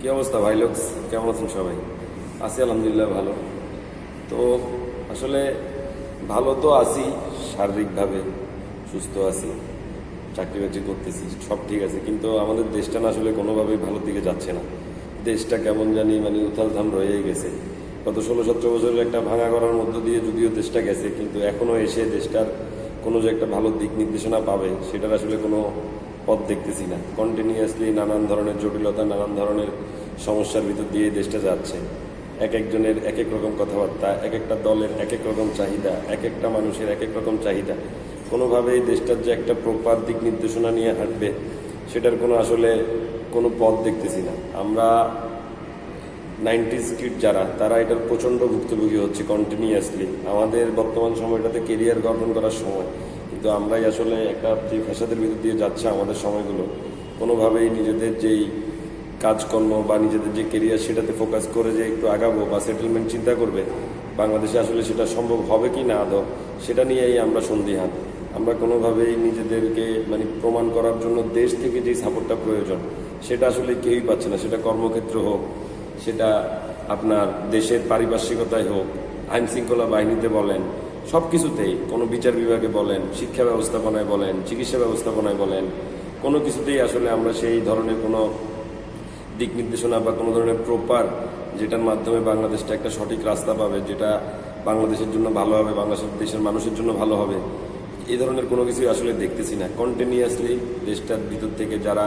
কি অবস্থা ভাই কেমন আছেন সবাই? আছি আলহামদুলিল্লাহ ভালো। তো আসলে ভালো তো আছি, শারীরিকভাবে সুস্থ আছি চাকরি বাকরি করতেছি, সব ঠিক আছে। কিন্তু আমাদের দেশটা না আসলে কোনোভাবেই ভালোর দিকে যাচ্ছে না। দেশটা কেমন জানি মানে উথাল ধাম রয়েই গেছে। গত ষোলো সতেরো বছরের একটা ভাঙা করার মধ্য দিয়ে যদিও দেশটা গেছে, কিন্তু এখনও এসে দেশটার কোনো যে একটা ভালো দিক নির্দেশনা পাবে, সেটার আসলে কোনো পথ দেখতেছি না। কন্টিনিউয়াসলি নানান ধরনের জটিলতা, নানান ধরনের সমস্যার ভিতর দিয়ে দেশটা যাচ্ছে। এক একজনের এক এক রকম কথাবার্তা, এক একটা দলের এক এক রকম চাহিদা, এক একটা মানুষের এক এক রকম চাহিদা। কোনোভাবেই দেশটার যে একটা প্রপার দিক নির্দেশনা নিয়ে হাঁটবে, সেটার কোনো আসলে কোনো পথ দেখতেছি না। আমরা নাইনটিস কিড যারা, তারা এটার প্রচণ্ড ভুক্তভোগী হচ্ছে কন্টিনিউয়াসলি আমাদের বর্তমান সময়টাতে কেরিয়ার গঠন করার সময় কিন্তু আমরাই আসলে একটা যে ফ্যাসাদের ভিতর দিয়ে যাচ্ছে আমাদের সময়গুলো, কোনোভাবেই নিজেদের যেই কাজকর্ম বা নিজেদের যে কেরিয়ার সেটাতে ফোকাস করে যে একটু আগাবো বা সেটেলমেন্ট চিন্তা করবে, বাংলাদেশে আসলে সেটা সম্ভব হবে কি না আদৌ, সেটা নিয়েই আমরা সন্দিহান। আমরা কোনোভাবেই নিজেদেরকে মানে প্রমাণ করার জন্য দেশ থেকে যে সাপোর্টটা প্রয়োজন, সেটা আসলে কেউই পাচ্ছে না। সেটা কর্মক্ষেত্র হোক, সেটা আপনার দেশের পারিপার্শ্বিকতায় হোক আইন শৃঙ্খলা বাহিনীতে বলেন সব কিছুতেই কোনো বিচার বিভাগে বলেন, শিক্ষা ব্যবস্থাপনায় বলেন, চিকিৎসা ব্যবস্থাপনায় বলেন, কোনো কিছুতেই আসলে আমরা সেই ধরনের কোনো দিক নির্দেশনা বা কোনো ধরনের প্রপার যেটার মাধ্যমে বাংলাদেশটা একটা সঠিক রাস্তা পাবে, যেটা বাংলাদেশের জন্য ভালো হবে, বাংলাদেশের দেশের মানুষের জন্য ভালো হবে, এই ধরনের কোনো কিছুই আসলে দেখতেছি না। কন্টিনিউয়াসলি দেশটার ভিতর থেকে যারা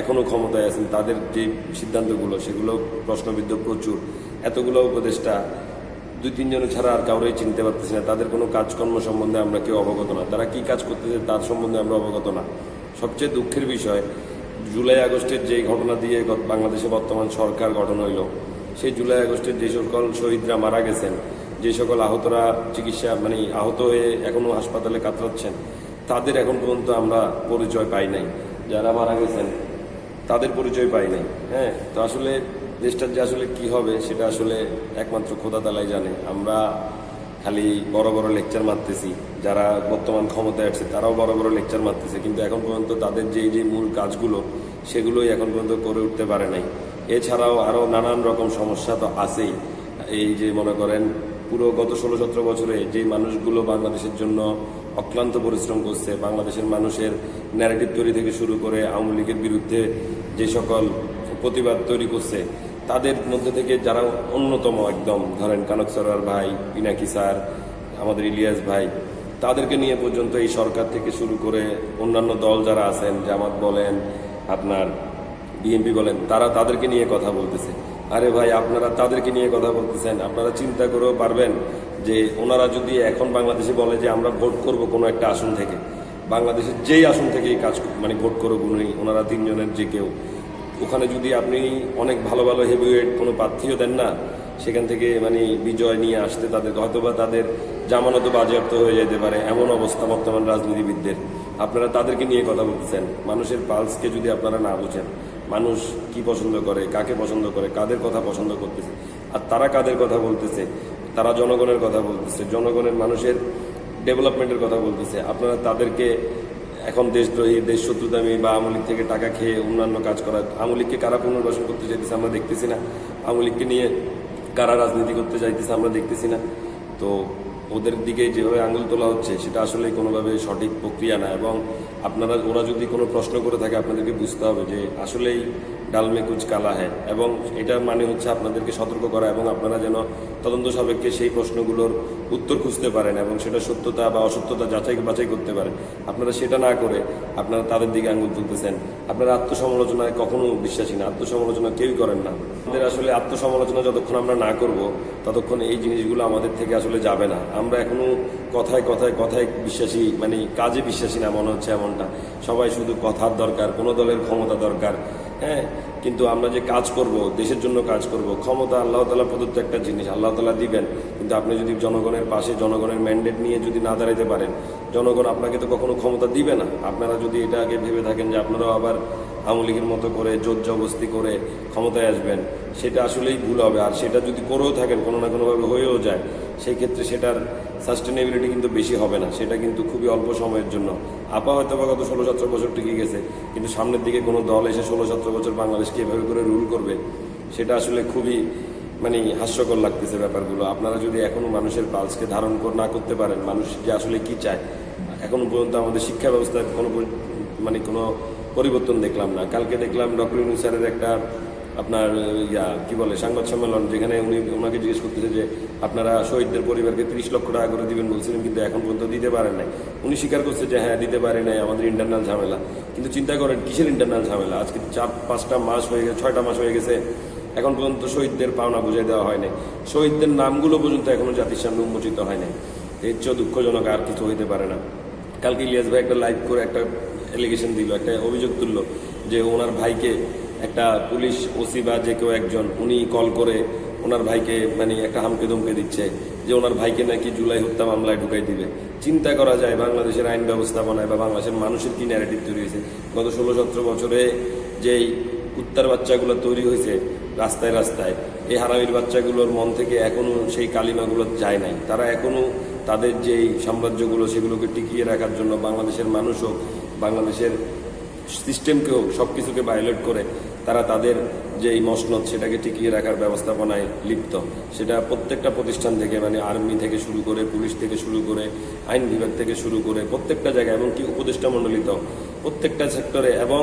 এখনও ক্ষমতায় আছেন, তাদের যে সিদ্ধান্তগুলো, সেগুলো প্রশ্নবিদ্ধ প্রচুর। এতগুলো উপদেষ্টা দুই তিনজনে ছাড়া আর কাউরেই চিনতে পারতেছি না। তাদের কোনো কাজকর্ম সম্বন্ধে আমরা কেউ অবগত না। তারা কি কাজ করতেছে তার সম্বন্ধে আমরা অবগত না। সবচেয়ে দুঃখের বিষয়, জুলাই আগস্টের যে ঘটনা দিয়ে বাংলাদেশে বর্তমান সরকার গঠন হইল, সেই জুলাই আগস্টের যে সকল শহীদরা মারা গেছেন, যে সকল আহতরা চিকিৎসা মানে আহত হয়ে এখনও হাসপাতালে কাতরাচ্ছেন, তাদের এখন পর্যন্ত আমরা পরিচয় পাই নাই। যারা মারা গেছেন, তাদের পরিচয় পাই নাই। হ্যাঁ তো আসলে দেশটার যে আসলে কি হবে, সেটা আসলে একমাত্র খোদা তালাই জানে। আমরা খালি বড় বড় লেকচার মারতেছি, যারা বর্তমান ক্ষমতায় আছে, তারাও বড় বড় লেকচার মারতেছে, কিন্তু এখন পর্যন্ত তাদের যে যে মূল কাজগুলো, সেগুলোই এখন পর্যন্ত করে উঠতে পারে নাই। এছাড়াও আরও নানান রকম সমস্যা তো আছেই। এই যে মনে করেন, পুরো গত ষোলো সতেরো বছরে যে মানুষগুলো বাংলাদেশের জন্য অক্লান্ত পরিশ্রম করছে, বাংলাদেশের মানুষের ন্যারেটিভ তৈরি থেকে শুরু করে আওয়ামী লীগের বিরুদ্ধে যে সকল প্রতিবাদ তৈরি করছে তাদের মধ্যে থেকে যারা অন্যতম একদম, ধরেন কানক সরোয়ার ভাই, পিনাকি স্যার, আমাদের ইলিয়াস ভাই, তাদেরকে নিয়ে পর্যন্ত এই সরকার থেকে শুরু করে অন্যান্য দল যারা আছেন, জামাত বলেন, আপনার বিএনপি বলেন, তারা তাদেরকে নিয়ে কথা বলতেছে। আরে ভাই, আপনারা তাদেরকে নিয়ে কথা বলতেছেন, আপনারা চিন্তা করেও পারবেন যে ওনারা যদি এখন বাংলাদেশে বলে যে আমরা ভোট করব কোনো একটা আসন থেকে, বাংলাদেশের যেই আসন থেকেই কাজ মানে ভোট করুক উনি, ওনারা তিনজনের যে কেউ। ওখানে যদি আপনি অনেক ভালো ভালো হেভিওয়েট কোনো প্রার্থীও দেন না, সেখান থেকে মানে বিজয় নিয়ে আসতে তাদের হয়তোবা তাদের জামানত বাজেয়াপ্ত হয়ে যেতে পারে, এমন অবস্থা বর্তমান রাজনীতিবিদদের। আপনারা তাদেরকে নিয়ে কথা বলতেছেন। মানুষের পালসকে যদি আপনারা না বুঝেন, মানুষ কি পছন্দ করে, কাকে পছন্দ করে, কাদের কথা পছন্দ করতেছে, আর তারা কাদের কথা বলতেছে, তারা জনগণের কথা বলতেছে, জনগণের মানুষের ডেভেলপমেন্টের কথা বলতেছে, আপনারা তাদেরকে এখন দেশদ্রোহী দেশ শত্রুদামী বা আমলিক থেকে টাকা খেয়ে অন্যান্য কাজ করা আমলিককে কারা পুনর্বাসন করতে চাইতেছে আমরা দেখতেছি না। আমলিককে নিয়ে কারা রাজনীতি করতে চাইতেছে আমরা দেখতেছি না। তো ওদের দিকে যেভাবে আঙুল তোলা হচ্ছে, সেটা আসলে কোনোভাবে সঠিক প্রক্রিয়া না। এবং আপনারা, ওরা যদি কোনো প্রশ্ন করে থাকে, আপনাদেরকে বুঝতে হবে যে আসলেই ডালমে কুচ কালা হ্যাঁ। এবং এটা মানে হচ্ছে আপনাদেরকে সতর্ক করা এবং আপনারা যেন তদন্ত সাপেক্ষে সেই প্রশ্নগুলোর উত্তর খুঁজতে পারেন এবং সেটা সত্যতা বা অসত্যতা যাচাই বাছাই করতে পারেন। আপনারা সেটা না করে আপনারা তাদের দিকে আঙুল তুলতেছেন। আপনারা আত্মসমালোচনায় কখনো বিশ্বাসী না, আত্মসমালোচনা কেউই করেন না। আমাদের আসলে আত্মসমালোচনা যতক্ষণ আমরা না করব, ততক্ষণ এই জিনিসগুলো আমাদের থেকে আসলে যাবে না। আমরা এখনও কথায় কথায় কথায় বিশ্বাসী মানে কাজে বিশ্বাসী না, মনে হচ্ছে এমনটা। সবাই শুধু কথার দরকার, কোনো দলের ক্ষমতা দরকার। হ্যাঁ কিন্তু আমরা যে কাজ করব, দেশের জন্য কাজ করব, ক্ষমতা আল্লাহ তালা প্রদত্ত একটা জিনিস আল্লাহ তালা দিবেন। কিন্তু আপনি যদি জনগণের পাশে জনগণের ম্যান্ডেট নিয়ে যদি না দাঁড়াইতে পারেন, জনগণ আপনাকে তো কখনো ক্ষমতা দিবে না। আপনারা যদি এটা আগে ভেবে থাকেন যে আপনারাও আবার আওয়ামী লীগের মতো করে জোর জবস্তি করে ক্ষমতায় আসবেন, সেটা আসলেই ভুল হবে। আর সেটা যদি করেও থাকেন, কোনো না কোনোভাবে হয়েও যায়, সেই ক্ষেত্রে সেটার সাস্টেনেবিলিটি কিন্তু বেশি হবে না, সেটা কিন্তু খুবই অল্প সময়ের জন্য। আপা হয়তো বা গত ষোলো সতেরো বছর টিকে গেছে, কিন্তু সামনের দিকে কোনো দল এসে ষোলো সতেরো বছর বাংলাদেশকে এভাবে করে রুল করবে, সেটা আসলে খুবই মানে হাস্যকর লাগতেছে ব্যাপারগুলো। আপনারা যদি এখনও মানুষের পালসকে ধারণ না করতে পারেন, মানুষ যে আসলে কি চায়, এখনও পর্যন্ত আমাদের শিক্ষা ব্যবস্থায় কোনো মানে কোনো পরিবর্তন দেখলাম না। কালকে দেখলাম ডক্টর ইউনুস স্যারের একটা আপনার, ইয়া, কি বলে, সাংবাদ সম্মেলন, যেখানে উনি ওনাকে জিজ্ঞেস করতেছে যে আপনারা শহীদদের পরিবারকে তিরিশ লক্ষ টাকা করে দিবেন বলছিলেন, কিন্তু এখন পর্যন্ত দিতে পারেন নাই। উনি স্বীকার করছে যে হ্যাঁ দিতে পারে নাই, আমাদের ইন্টারনাল ঝামেলা। কিন্তু চিন্তা করেন, কিসের ইন্টারনাল ঝামেলা? আজকে চার, পাঁচটা মাস হয়ে গেছে, ছয়টা মাস হয়ে গেছে, এখন পর্যন্ত শহীদদের পাওনা বুঝাই দেওয়া হয়নি শহীদদের নামগুলো পর্যন্ত এখনও জাতির সামনে উন্মোচিত হয় নাই। এর চেয়েও দুঃখজনক আর কিছু হইতে পারে না। কালকে ইলিয়াস ভাই একটা লাইভ করে একটা এলিগেশন দিল, একটা অভিযোগ তুললো যে ওনার ভাইকে একটা পুলিশ ওসি বা যে কেউ একজন, উনি কল করে ওনার ভাইকে মানে একটা হামকে দমকে দিচ্ছে যে ওনার ভাইকে নাকি জুলাই হত্যা মামলায় ঢুকাই দিবে। চিন্তা করা যায় বাংলাদেশের আইন ব্যবস্থাপনায় বা বাংলাদেশের মানুষের কি ন্যারেটিভ তৈরি হয়েছে। গত ষোলো সতেরো বছরে যেই কুত্তার বাচ্চাগুলো তৈরি হয়েছে রাস্তায় রাস্তায়, এই হারামির বাচ্চাগুলোর মন থেকে এখনও সেই কালিমাগুলো যায় নাই। তারা এখনও তাদের যেই সাম্রাজ্যগুলো সেগুলোকে টিকিয়ে রাখার জন্য বাংলাদেশের মানুষ হোক বাংলাদেশের সিস্টেমকে হোক সব কিছুকে ভায়োলেট করে তারা তাদের যে এই মসনদ সেটাকে টিকিয়ে রাখার ব্যবস্থাপনায় লিপ্ত। সেটা প্রত্যেকটা প্রতিষ্ঠান থেকে মানে আর্মি থেকে শুরু করে, পুলিশ থেকে শুরু করে, আইন বিভাগ থেকে শুরু করে, প্রত্যেকটা জায়গায়, এমনকি উপদেষ্টা মণ্ডলিত প্রত্যেকটা সেক্টরে এবং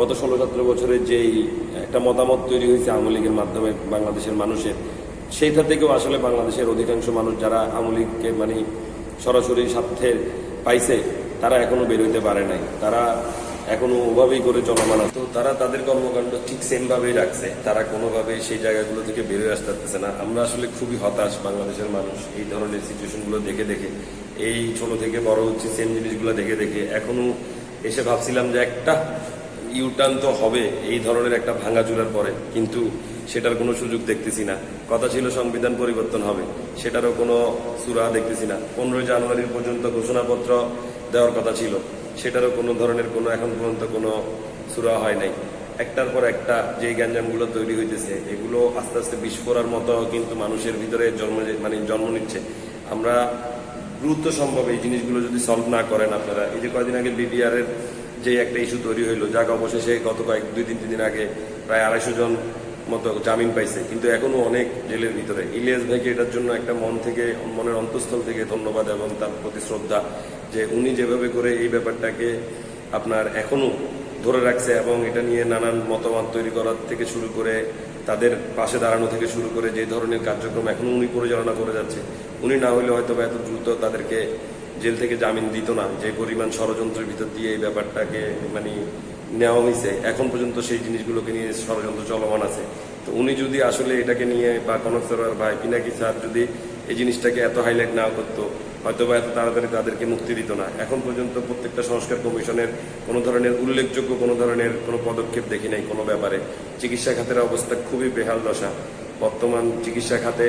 গত ষোলো সতেরো বছরের যেই একটা মতামত তৈরি হয়েছে আওয়ামী লীগের মাধ্যমে বাংলাদেশের মানুষের, সেইটা থেকেও আসলে বাংলাদেশের অধিকাংশ মানুষ যারা আওয়ামী লীগকে মানে সরাসরি স্বার্থে পাইছে, তারা এখনও বের হইতে পারে নাই। তারা এখনও ওভাবেই করে চলমান তো তারা তাদের কর্মকাণ্ড ঠিক সেম ভাবেই রাখছে। তারা কোনোভাবেই সেই জায়গাগুলো থেকে বেরোয় আসতে পারতেছে না। আমরা আসলে খুবই হতাশ বাংলাদেশের মানুষ এই ধরনের সিচুয়েশনগুলো দেখে দেখে। এই ছোট থেকে বড় হচ্ছে সেম জিনিসগুলো দেখে দেখে। এখনও এসে ভাবছিলাম যে একটা ইউটার্ন তো হবে এই ধরনের একটা ভাঙাচুরার পরে। কিন্তু সেটার কোনো সুযোগ দেখতেছি না। কথা ছিল সংবিধান পরিবর্তন হবে। সেটারও কোনো সুরা দেখতেছি না। পনেরোই জানুয়ারি পর্যন্ত ঘোষণাপত্র দেওয়ার কথা ছিল। সেটারও কোনো ধরনের কোনো এখন পর্যন্ত কোনো সুরা হয় নাই। একটার পর একটা যে গ্যাঞ্জামগুলো তৈরি হইতেছে, এগুলো আস্তে আস্তে বিস্ফোরার মতো কিন্তু মানুষের ভিতরে জন্ম মানে জন্ম নিচ্ছে। আমরা গুরুত্ব সম্ভব এই জিনিসগুলো যদি সলভ না করেন আপনারা। এই যে কয়দিন আগে বিডিআর এর যে একটা ইস্যু তৈরি হইল, যাক অবশেষে গত কয়েক দুই তিন দিন আগে প্রায় আড়াইশো জন মতো জামিন পাইছে, কিন্তু এখনও অনেক জেলের ভিতরে। ইলিয়াস ভাইকে এটার জন্য একটা মন থেকে, মনের অন্তঃস্থল থেকে ধন্যবাদ এবং তার প্রতি শ্রদ্ধা যে উনি যেভাবে করে এই ব্যাপারটাকে আপনার এখনও ধরে রাখছে এবং এটা নিয়ে নানান মতামত তৈরি করার থেকে শুরু করে, তাদের পাশে দাঁড়ানো থেকে শুরু করে যে ধরনের কার্যক্রম এখনও উনি পরিচালনা করে যাচ্ছে, উনি না হলে হয়তো এত দ্রুত তাদেরকে জেল থেকে জামিন দিত না। যে পরিমাণ ষড়যন্ত্রের ভিতর দিয়ে এই ব্যাপারটাকে মানে নেওয়া হয়েছে এখন পর্যন্ত সেই জিনিসগুলোকে নিয়ে ষড়যন্ত্র চলমান আছে। তো উনি যদি আসলে এটাকে নিয়ে বা কনক সরোয়ার ভাই পিনাকি স্যার যদি এই জিনিসটাকে এত হাইলাইট না করতো হয়তো বা এত তাড়াতাড়ি তাদেরকে মুক্তি দিত না। এখন পর্যন্ত প্রত্যেকটা সংস্কার কমিশনের কোনো ধরনের উল্লেখযোগ্য, কোনো ধরনের কোনো পদক্ষেপ দেখি নাই কোনো ব্যাপারে। চিকিৎসা খাতের অবস্থা খুবই বেহাল দশা। বর্তমান চিকিৎসা খাতে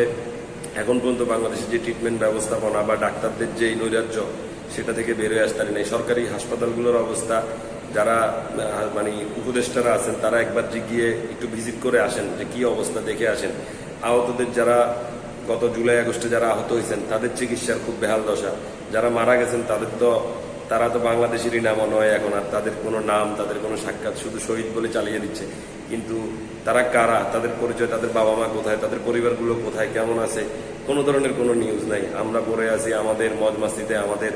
এখন পর্যন্ত বাংলাদেশের যে ট্রিটমেন্ট ব্যবস্থাপনা বা ডাক্তারদের যে নৈরাজ্য সেটা থেকে বেরোয় আসতে পারি নাই। সরকারি হাসপাতালগুলোর অবস্থা, যারা মানে উপদেষ্টারা আছেন, তারা একবার গিয়ে একটু ভিজিট করে আসেন, যে কি অবস্থা দেখে আসেন। আহতদের যারা গত জুলাই, আগস্টে যারা আহত হয়েছেন, তাদের চিকিৎসার খুব বেহাল দশা। যারা মারা গেছেন, তাদের তো, তারা তো বাংলাদেশেরই নামও নয় এখন, আর তাদের কোনো নাম, তাদের কোনো সাক্ষাৎ শুধু শহীদ বলে চালিয়ে দিচ্ছে। কিন্তু তারা কারা? তাদের পরিচয়, তাদের বাবা মা কোথায়? তাদের পরিবারগুলো কোথায়? কেমন আছে? কোনো ধরনের কোনো নিউজ নাই। আমরা পড়ে আছি আমাদের মজ মাস্তিতে আমাদের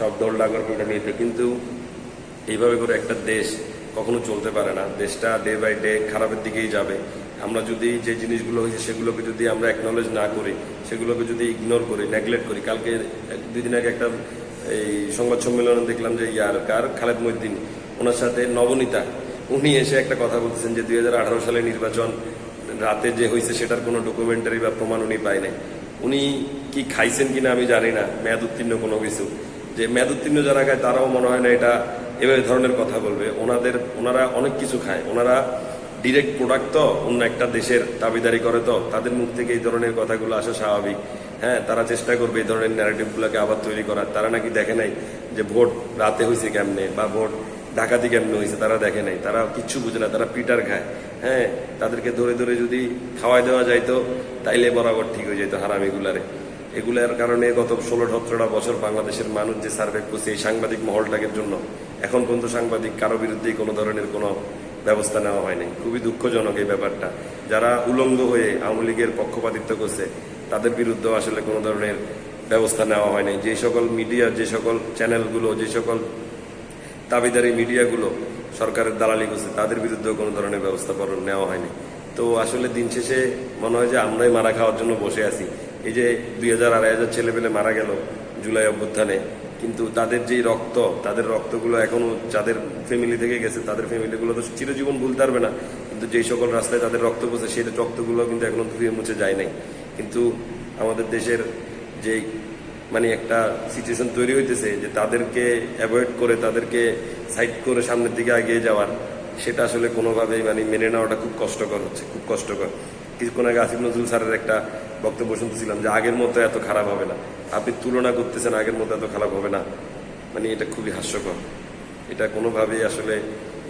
সব দৌড় ডাগর করে নিতে কিন্তু এইভাবে করে একটা দেশ কখনো চলতে পারে না। দেশটা ডে বাই ডে খারাপের দিকেই যাবে। আমরা যদি যে জিনিসগুলো হয়েছে সেগুলোকে যদি আমরা অ্যাকনলেজ না করি, সেগুলোকে যদি ইগনোর করি নেগলেক্ট করি, কালকে এক- দুই দিন আগে একটা, এই সংবাদ সম্মেলনে দেখলাম যে ইয়ার কার? খালেদ মহিদ্দিন ওনার সাথে নবনীতা। উনি এসে একটা কথা বলতেছেন যে দু হাজার আঠারো সালে নির্বাচন রাতে যে হয়েছে সেটার কোনো ডকুমেন্টারি বা প্রমাণ উনি পায় নাই। উনি কি খাইছেন কিনা আমি জানি না। মেয়াদ উত্তীর্ণ কোনো কিছু। যে মেয়াদ উত্তীর্ণ যারা খায়, তারাও মনে হয় না এটা এভাবে ধরনের কথা বলবে। ওনাদের, ওনারা অনেক কিছু খায়। ওনারা ডিরেক্ট প্রোডাক্ট তো, অন্য একটা দেশের দাবিদারি করে তো। তাদের মুখ থেকে এই ধরনের কথাগুলো আসা স্বাভাবিক। হ্যাঁ তারা চেষ্টা করবে এই ধরনের ন্যারেটিভগুলোকে আবার তৈরি করার। তারা নাকি দেখে নাই যে ভোট রাতে হয়েছে কেমনে বা ভোট ডাকাতি কেমনে হয়েছে তারা দেখে নাই। তারা কিচ্ছু বুঝে না, তারা পিটার খায়। হ্যাঁ তাদেরকে ধরে ধরে যদি খাওয়াই দেওয়া যাইতো, তাইলে বরাবর ঠিক হয়ে যেত হারামিগুলারে। এগুলার কারণে গত ষোলো সতেরোটা বছর বাংলাদেশের মানুষ যে সার্ভে করছে এই সাংবাদিক মহলটাকের জন্য, এখন পর্যন্ত সাংবাদিক কারও বিরুদ্ধেই কোনো ধরনের কোনো ব্যবস্থা নেওয়া হয়নি। খুবই দুঃখজনক এই ব্যাপারটা। যারা উলঙ্গ হয়ে আওয়ামী লীগের পক্ষপাতিত্ব করছে, তাদের বিরুদ্ধে আসলে কোনো ধরনের ব্যবস্থা নেওয়া হয়নি। যে সকল মিডিয়া, যে সকল চ্যানেলগুলো, যে সকল দাবিদারি মিডিয়াগুলো সরকারের দালালি করছে, তাদের বিরুদ্ধেও কোনো ধরনের ব্যবস্থা নেওয়া হয়নি। তো আসলে দিন শেষে মনে হয় যে আমরাই মারা খাওয়ার জন্য বসে আছি। এই যে দুই হাজার আড়াই হাজার ছেলেপেলে মারা গেল জুলাই অভ্যুত্থানে, কিন্তু তাদের যেই রক্ত, তাদের রক্তগুলো এখনও যাদের ফ্যামিলি থেকে গেছে, তাদের ফ্যামিলিগুলো তো চিরজীবন ভুলতে পারবে না। কিন্তু যেই সকল রাস্তায় তাদের রক্ত পড়ছে, সেই রক্তগুলো কিন্তু এখনও ধুয়ে মুছে যায় নাই। কিন্তু আমাদের দেশের যেই মানে একটা সিচুয়েশন তৈরি হইতেছে যে তাদেরকে অ্যাভয়েড করে, তাদেরকে সাইড করে সামনের দিকে এগিয়ে যাওয়ার, সেটা আসলে কোনোভাবেই মানে মেনে নেওয়াটা খুব কষ্টকর হচ্ছে, খুব কষ্টকর। কিছুক্ষণ আগে আসিফ নজরুল স্যারের একটা বক্তব্য শুনতেছিলাম যে আগের মতো এত খারাপ হবে না। আপনি তুলনা করতেছেন আগের মতো এত খারাপ হবে না। মানে এটা খুবই হাস্যকর। এটা কোনোভাবেই আসলে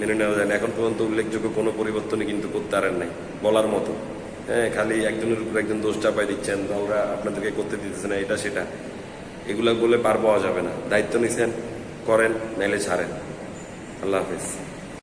মেনে নেওয়া যায় না। এখন পর্যন্ত উল্লেখযোগ্য কোনো পরিবর্তনই কিন্তু করতে পারেন নাই, বলার মতো। হ্যাঁ খালি একজনের উপর একজন দোষ চাপাই দিচ্ছেন আমরা আপনাদেরকে করতে দিতেছে না, এটা সেটা। এগুলো বলে পার পাওয়া যাবে না। দায়িত্ব নিছেন, করেন, নাইলে ছাড়েন। আল্লাহ হাফিজ।